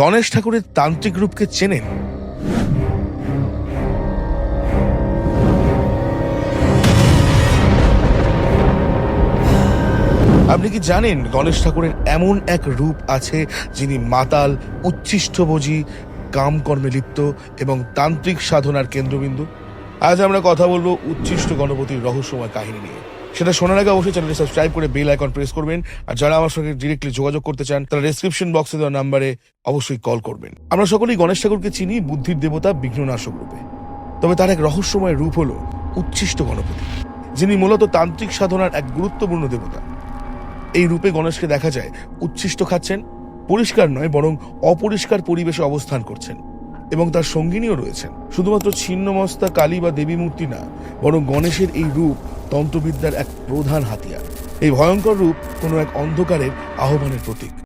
গণেশ ঠাকুরের তান্ত্রিক রূপকে চেনেন। আপনি কি জানেন গণেশ ঠাকুরের এমন এক রূপ আছে যিনি মাতাল, উচ্ছিষ্টভোজী, কামকর্মে লিপ্ত এবং তান্ত্রিক সাধনার কেন্দ্রবিন্দু? আজ আমরা কথা বলব উচ্ছিষ্ট গণপতির রহস্যময় কাহিনী নিয়ে। সেটা শোনার আগে অবশ্যই চ্যানেলটি সাবস্ক্রাইব করে বেল আইকন প্রেস করবেন। আর যারা আমার সঙ্গে ডিরেক্টলি যোগাযোগ করতে চান, তারা ডেসক্রিপশন বক্সে দেওয়া নাম্বারে অবশ্যই কল করবেন। আমরা সকলেই গণেশ ঠাকুরকে চিনি, বুদ্ধির দেবতা, বিঘ্ননাশক রূপে। তবে তার এক রহস্যময় রূপ হলো উচ্ছিষ্ট গণপতি, যিনি মূলত তান্ত্রিক সাধনার এক গুরুত্বপূর্ণ দেবতা। এই রূপে গণেশকে দেখা যায়, উচ্ছিষ্ট খাচ্ছেন, পরিষ্কার নয়, বরং অপরিষ্কার পরিবেশে অবস্থান করছেন। এবং তার সঙ্গিনীও রয়েছেন। শুধুমাত্র ছিন্নমস্তা, কালী বা দেবী মূর্তি না, বরং গণেশের এই রূপ তন্ত্রবিদ্যার এক প্রধান হাতিয়ার। এই ভয়ঙ্কর রূপ কোনো এক অন্ধকারের আহ্বানের প্রতীক।